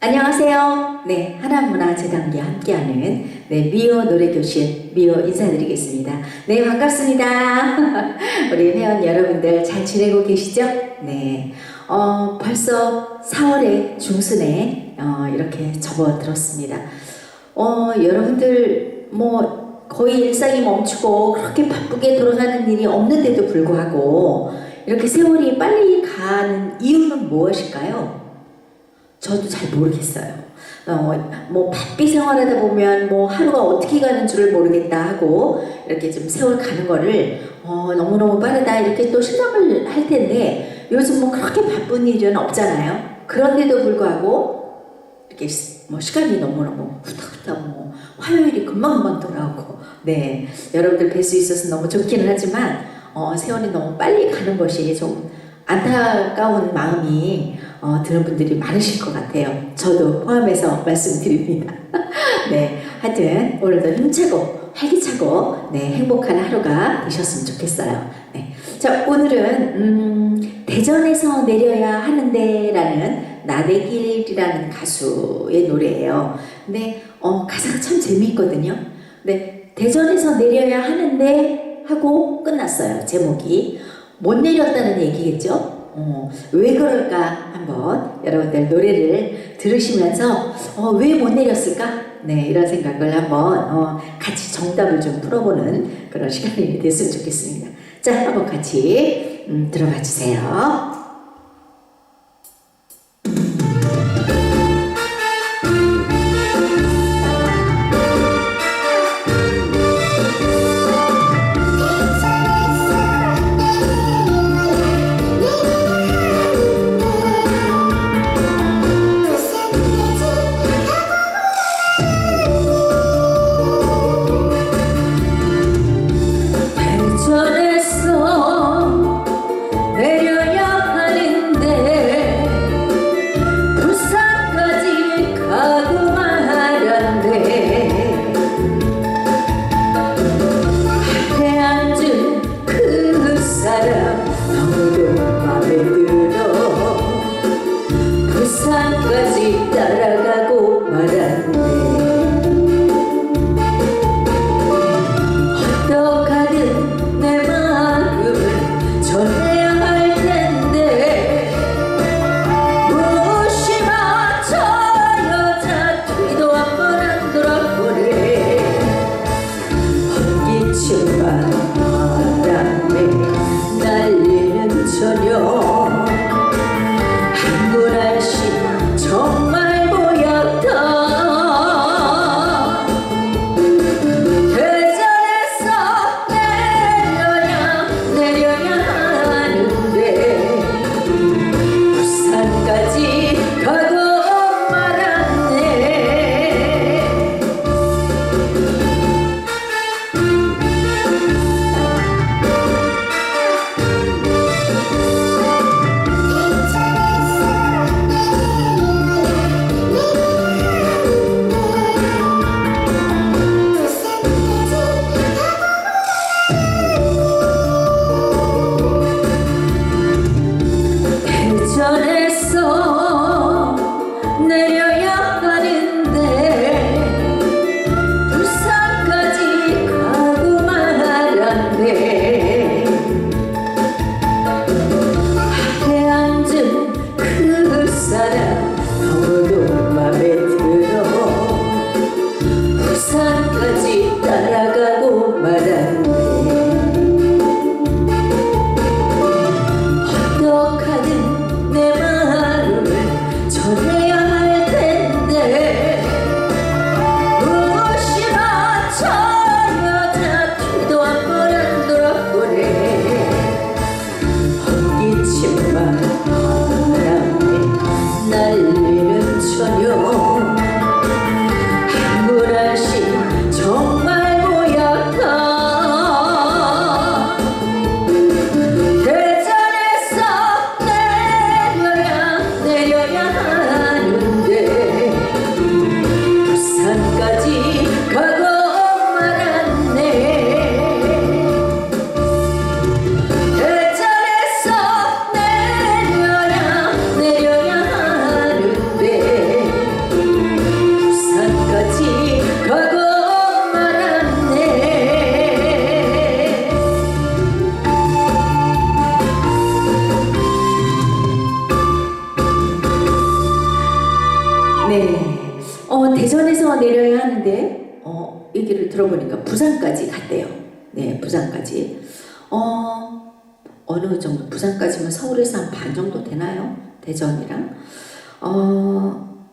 안녕하세요. 네, 하나문화재단과 함께하는 네, 미오 노래교실 미오 인사드리겠습니다. 네, 반갑습니다. 우리 회원 여러분들 잘 지내고 계시죠? 네, 어, 벌써 4월의 중순에 어, 이렇게 접어들었습니다. 어, 여러분들 뭐 거의 일상이 멈추고 그렇게 바쁘게 돌아가는 일이 없는데도 불구하고 이렇게 세월이 빨리 가는 이유는 무엇일까요? 저도 잘 모르겠어요. 어, 뭐 바삐 생활하다 보면 뭐 하루가 어떻게 가는 줄을 모르겠다 하고 이렇게 좀 세월 가는 거를 어, 너무너무 빠르다 이렇게 또 생각을 할 텐데 요즘 뭐 그렇게 바쁜 일은 없잖아요. 그런데도 불구하고 이렇게 시- 뭐 시간이 너무너무 후딱후딱 뭐 화요일이 금방금방 돌아오고 네 여러분들 뵐 수 있어서 너무 좋기는 하지만 어, 세월이 너무 빨리 가는 것이 좀 안타까운 마음이 어, 드는 분들이 많으실 것 같아요. 저도 포함해서 말씀드립니다. 네, 하여튼 오늘도 힘차고 활기차고 네, 행복한 하루가 되셨으면 좋겠어요. 네, 자 오늘은 음, 대전에서 내려야 하는데라는 나대길이라는 가수의 노래예요. 근데 어, 가사가 참 재미있거든요. 네, 대전에서 내려야 하는데 하고 끝났어요. 제목이 못 내렸다는 얘기겠죠. 어, 왜 그럴까 한번 여러분들 노래를 들으시면서 어, 왜 못 내렸을까? 네 이런 생각을 한번 어, 같이 정답을 좀 풀어보는 그런 시간이 됐으면 좋겠습니다. 자 한번 같이 음, 들어봐 주세요. 부산까지면 서울에서 한 반 정도 되나요? 대전이랑. 어,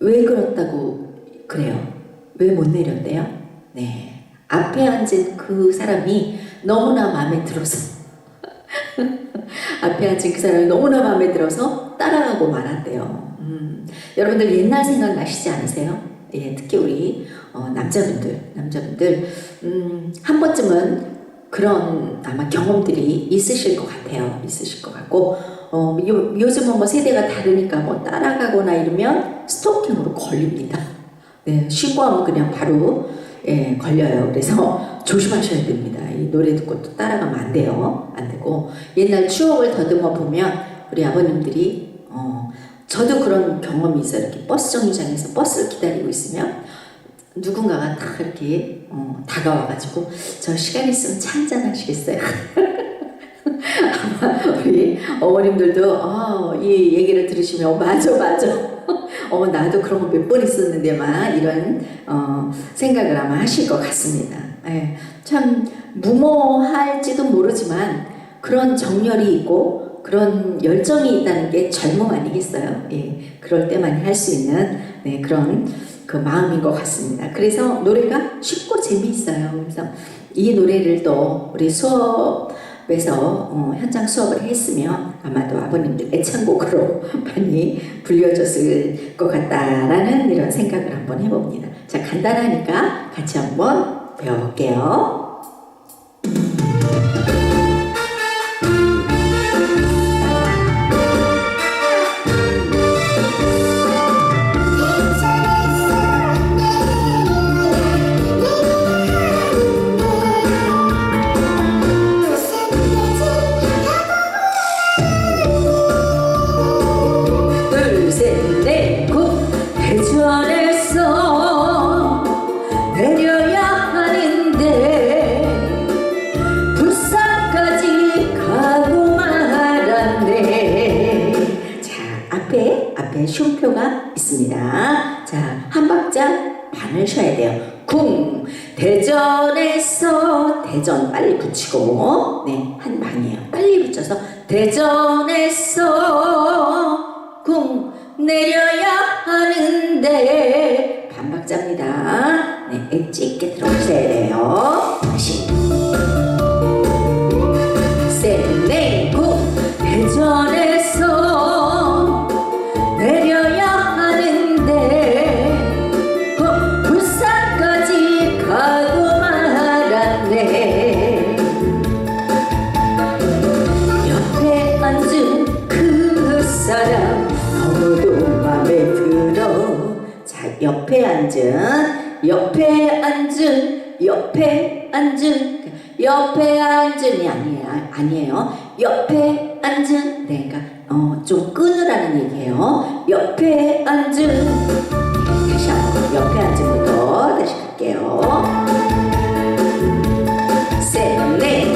왜 그렇다고 그래요? 왜 못 내렸대요? 네. 앞에 앉은 그 사람이 너무나 마음에 들어서 앞에 앉은 그 사람이 너무나 마음에 들어서 따라가고 말았대요. 음, 여러분들 옛날 생각 나시지 않으세요? 예, 특히 우리 어, 남자분들, 남자분들 음, 한 번쯤은 그런 아마 경험들이 있으실 것 같아요. 있으실 것 같고 어, 요, 요즘은 뭐 세대가 다르니까 뭐 따라가거나 이러면 스토킹으로 걸립니다. 네, 신고하면 그냥 바로 예, 걸려요. 그래서 조심하셔야 됩니다. 이 노래 듣고 또 따라가면 안 돼요. 안 되고 옛날 추억을 더듬어 보면 우리 아버님들이 어, 저도 그런 경험이 있어요. 이렇게 버스 정류장에서 버스를 기다리고 있으면 누군가가 딱 이렇게 어, 다가와가지고 저 시간 있으면 차 한잔 하시겠어요? 아마 우리 어머님들도 어, 이 얘기를 들으시면 어, 맞아 맞아 어 나도 그런 거 몇 번 있었는데 막 이런 어, 생각을 아마 하실 것 같습니다. 예, 참 무모할지도 모르지만 그런 정열이 있고 그런 열정이 있다는 게 젊음 아니겠어요? 예, 그럴 때만 할수 있는 네, 그런 그 마음인 것 같습니다. 그래서 노래가 쉽고 재미있어요. 그래서 이 노래를 또 우리 수업에서 어, 현장 수업을 했으면 아마도 아버님들 애창곡으로 많이 불려줬을 것 같다라는 이런 생각을 한번 해봅니다. 자, 간단하니까 같이 한번 배워볼게요. 표가 있습니다. 자, 한 박자 반을 쉬어야 돼요. 궁! 대전에서, 대전 빨리 붙이고, 네, 한 방이에요. 빨리 붙여서, 대전에서 궁 내려야 하는데 반박자입니다. 네, 엣지 있게 들어오셔야 돼요. 다시 셋 옆에 앉은 옆에 앉은 옆에 앉은. 옆에 앉은이 아니에요. 아니에요. 옆에 앉은. 네, 그러니까 어, 좀 끊으라는 얘기예요. 옆에 앉은. 다시 한번. 옆에 앉은부터 다시 갈게요. 셋 넷.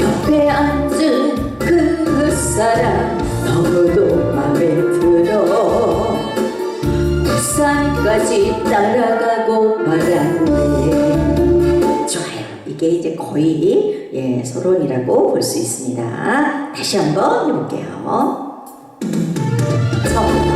옆에 앉은 그 사람 따라가고 말았네 좋아요. 이게 이제 거의 예 서론이라고 볼 수 있습니다. 다시 한번 해볼게요. 처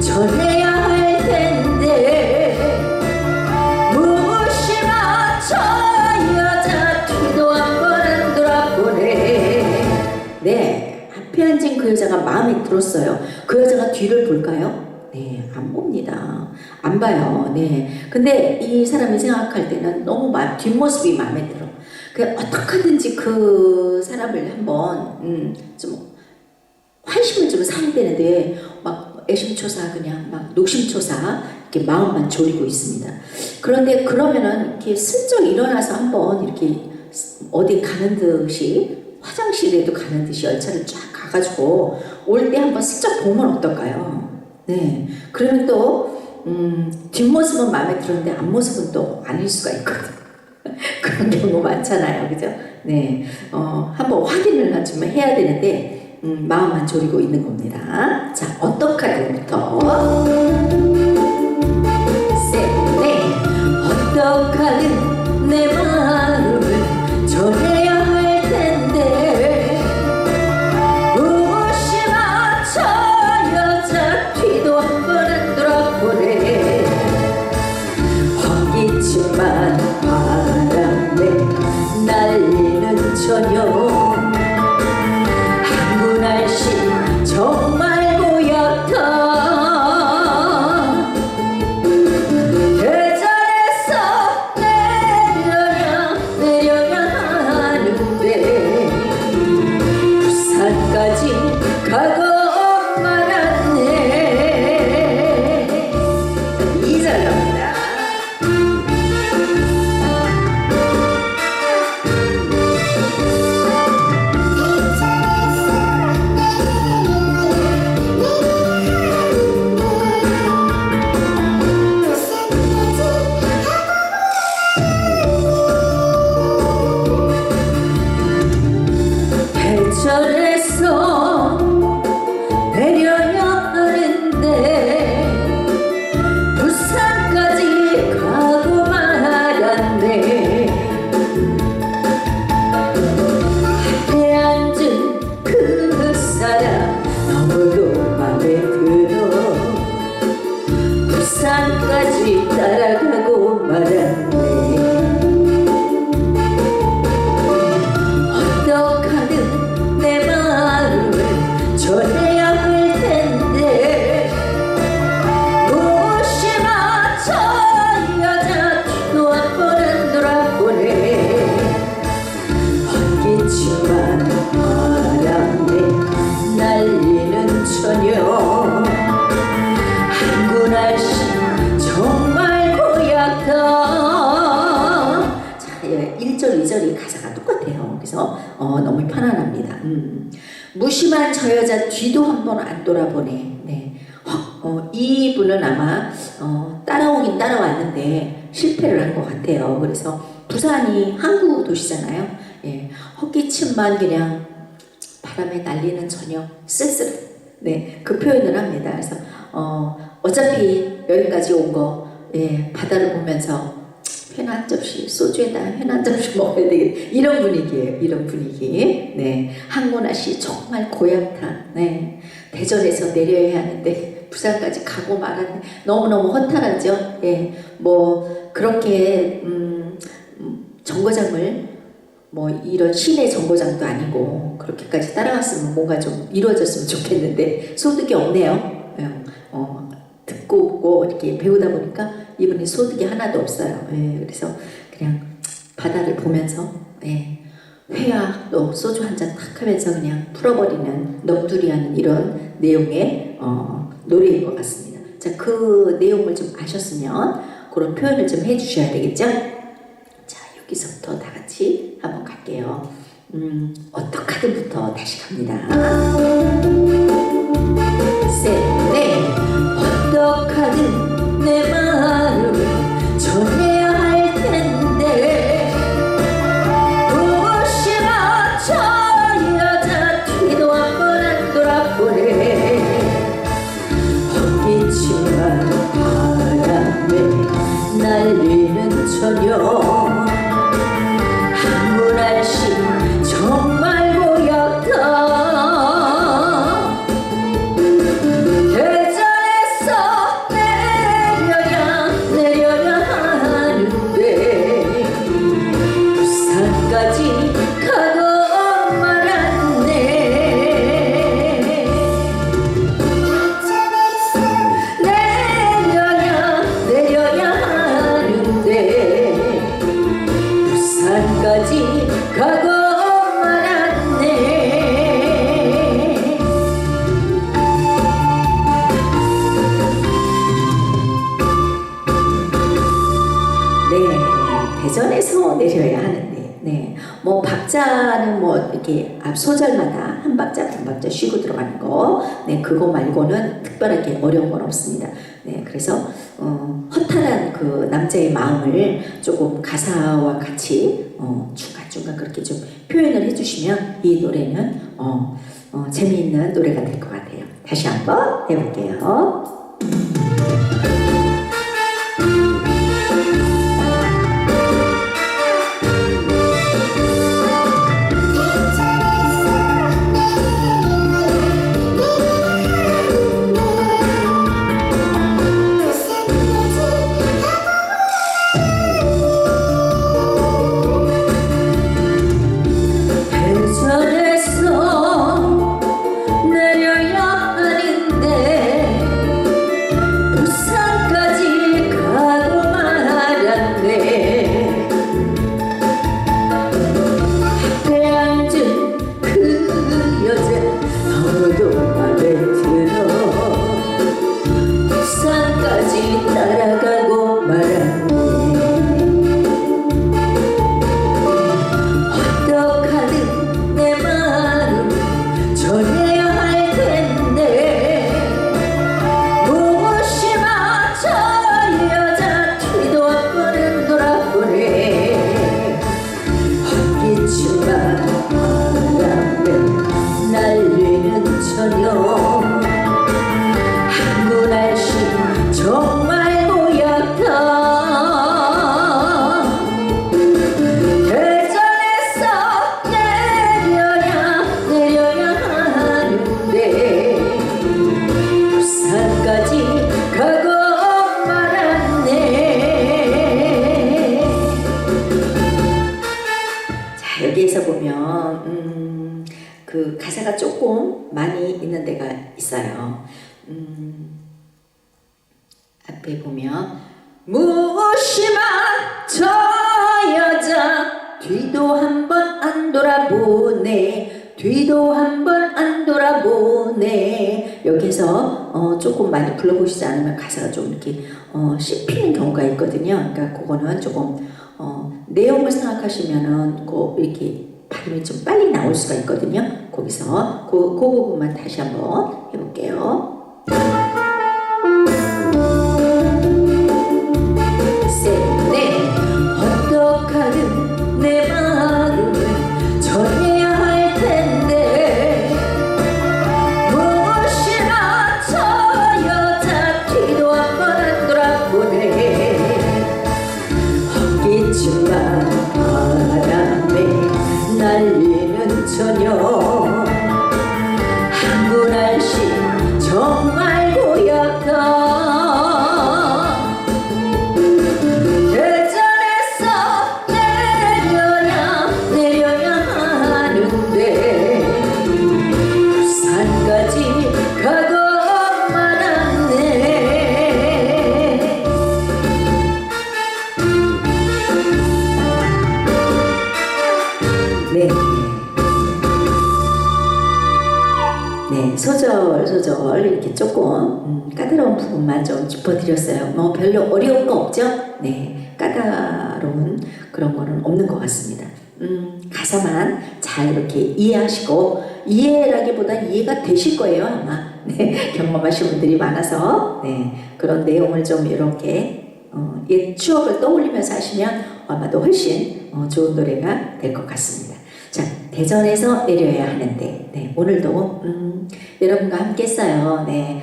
절해야 할 텐데 네, 그 들었어요 그 여자가 뒤를 볼까요? 네, 안 봅니다. 안 봐요. 네. 근데 이 사람이 생각할 때는 너무 마, 뒷모습이 마음에 들어. 그 어떻게든지 그 사람을 한번 음, 좀 관심을 좀 사야 되는데 막 애심초사 그냥 막 녹심초사 이렇게 마음만 졸이고 있습니다. 그런데 그러면은 이렇게 슬쩍 일어나서 한번 이렇게 어디 가는 듯이 화장실에도 가는 듯이 열차를 쫙 가가지고 올 때 한번 슬쩍 보면 어떨까요? 네. 그러면 또 음, 뒷모습은 마음에 들었는데 앞모습은 또 아닐 수가 있거든. 그런 경우 많잖아요, 그죠? 네, 어, 한번 확인을 좀 해야 되는데 음, 마음만 졸이고 있는 겁니다. 자, 어떡하든부터 셋, 넷. 어떡하든 1절, 2절이 가사가 똑같아요. 그래서 어, 너무 편안합니다. 음. 무심한 저 여자 뒤도 한번 안 돌아보네. 네. 어, 어, 이 분은 아마 어, 따라오긴 따라왔는데 실패를 한 것 같아요. 그래서 부산이 항구 도시잖아요. 예, 헛기침만 그냥 바람에 날리는 저녁 쓸쓸. 네, 그 표현을 합니다. 그래서 어, 어차피 여기까지 온 거, 예, 바다를 보면서 회한 접시, 소주에다 회한 접시 먹어야 되겠 이런 분위기예요. 이런 분위기. 네, 항문아 씨 정말 고향타. 네, 대전에서 내려야 하는데 부산까지 가고 말았네. 너무 너무 허탈하죠. 예, 뭐 그렇게 음, 음, 정거장을 뭐 이런 시내 정거장도 아니고 그렇게까지 따라갔으면 뭔가 좀 이루어졌으면 좋겠는데 소득이 없네요. 예, 어, 듣고 보고 이렇게 배우다 보니까 이분이 소득이 하나도 없어요. 예, 그래서 그냥 바다를 보면서 예, 회와 또 소주 한 잔 탁 하면서 그냥 풀어버리는 넋두리하는 이런 내용의 어, 노래인 것 같습니다. 자, 그 내용을 좀 아셨으면 그런 표현을 좀 해주셔야 되겠죠? 자, 여기서부터 다 같이 한번 갈게요. 음, 어떡하든부터 다시 갑니다. 셋, 넷. 어떡하든 내마 말았네 네, 대전에서 내려야 하는데, 네, 뭐 박자는 뭐 소절마다 한 박자 한 박자 쉬고 들어가는 거, 네, 그거 말고는 특별하게 어려운 건 없습니다. 네, 그래서 어, 허탈한 그 남자의 마음을 조금 가사와 같이 어, 중간 중간 그렇게 좀 표현을 해주시면 이 노래는 어, 어, 재미있는 노래가 될 것 같아요. 다시 한번 해볼게요. 많이 있는 데가 있어요. 음, 앞에 보면 무심한 저 여자 뒤도 한 번 안 돌아보네. 뒤도 한 번 안 돌아보네. 여기서 어, 조금 많이 불러보시지 않으면 가사가 좀 이렇게 어, 씹히는 경우가 있거든요. 그러니까 그거는 조금 어, 내용을 생각하시면은 그 이렇게 발음이 좀 빨리 나올 수가 있거든요. 거기서 그, 그 부분만 다시 한번 해볼게요. 네 어떡하든 내 마음 까다로운 부분만 좀 짚어드렸어요. 뭐 별로 어려운 거 없죠? 네, 까다로운 그런 거는 없는 것 같습니다. 음, 가사만 잘 이렇게 이해하시고 이해라기보다 이해가 되실 거예요 아마. 네, 경험하신 분들이 많아서 네, 그런 내용을 좀 이렇게 어, 옛 추억을 떠올리면서 하시면 아마도 훨씬 어, 좋은 노래가 될 것 같습니다. 자, 대전에서 내려야 하는데, 네, 오늘도, 음, 여러분과 함께 했어요. 네, 어,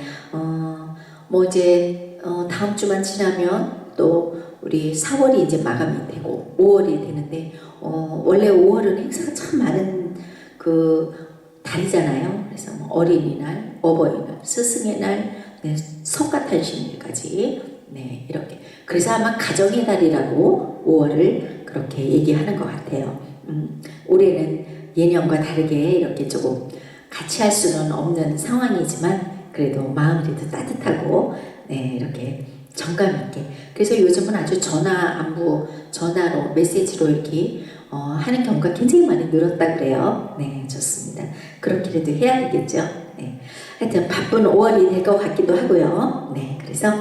뭐 이제, 어, 다음 주만 지나면 또 우리 4월이 이제 마감이 되고 5월이 되는데, 어, 원래 5월은 행사가 참 많은 그 달이잖아요. 그래서 뭐 어린이날, 어버이날, 스승의 날, 네, 석가탄신일까지, 네, 이렇게. 그래서 아마 가정의 달이라고 5월을 그렇게 얘기하는 것 같아요. 음, 올해는 예년과 다르게 이렇게 조금 같이 할 수는 없는 상황이지만 그래도 마음이 더 따뜻하고 네, 이렇게 정감 있게 그래서 요즘은 아주 전화 안부 전화로 메시지로 이렇게 어, 하는 경우가 굉장히 많이 늘었다 그래요. 네, 좋습니다. 그렇게라도 해야 되겠죠. 네. 하여튼 바쁜 5월이 될 것 같기도 하고요. 네, 그래서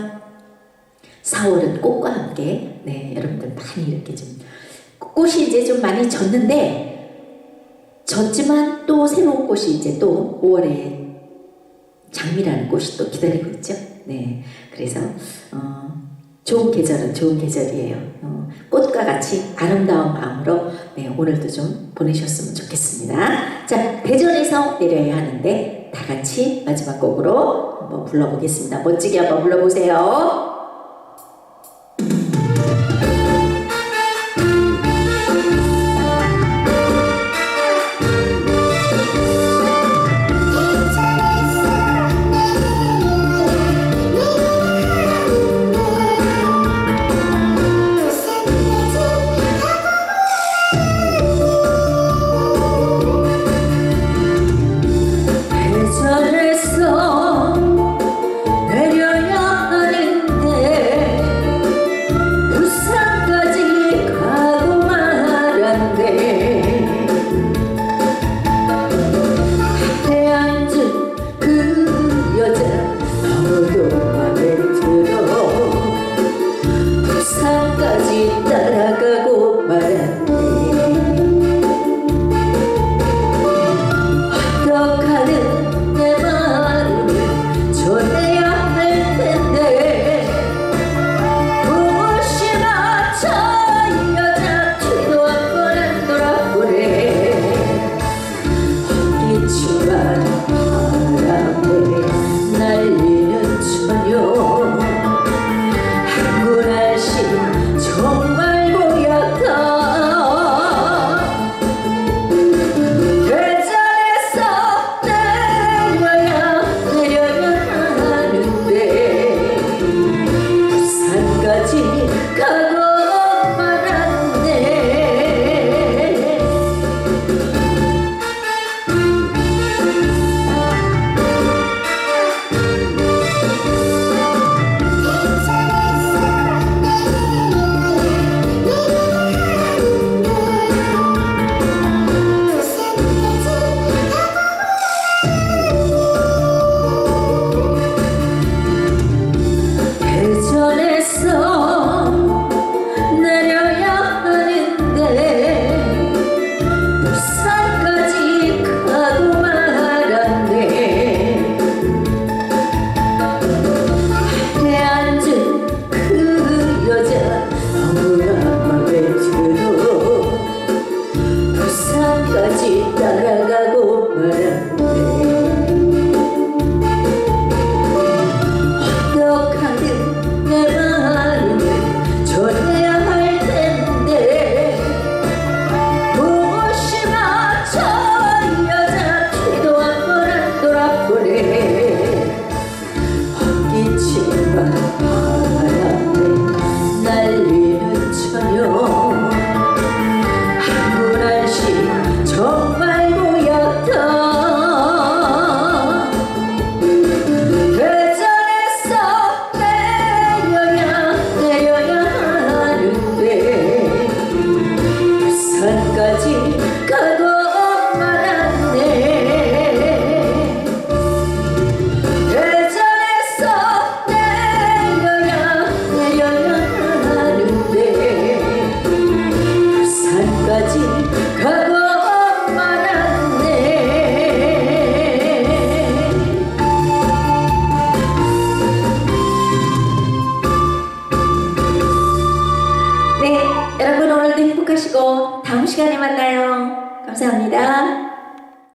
4월은 꽃과 함께 네, 여러분들 많이 이렇게 좀 꽃이 이제 좀 많이 졌는데 졌지만 또 새로운 꽃이 이제 또 5월에 장미라는 꽃이 또 기다리고 있죠. 네, 그래서 어, 좋은 계절은 좋은 계절이에요. 어, 꽃과 같이 아름다운 마음으로 네, 오늘도 좀 보내셨으면 좋겠습니다. 자, 대전에서 내려야 하는데 다 같이 마지막 곡으로 한번 불러보겠습니다. 멋지게 한번 불러보세요.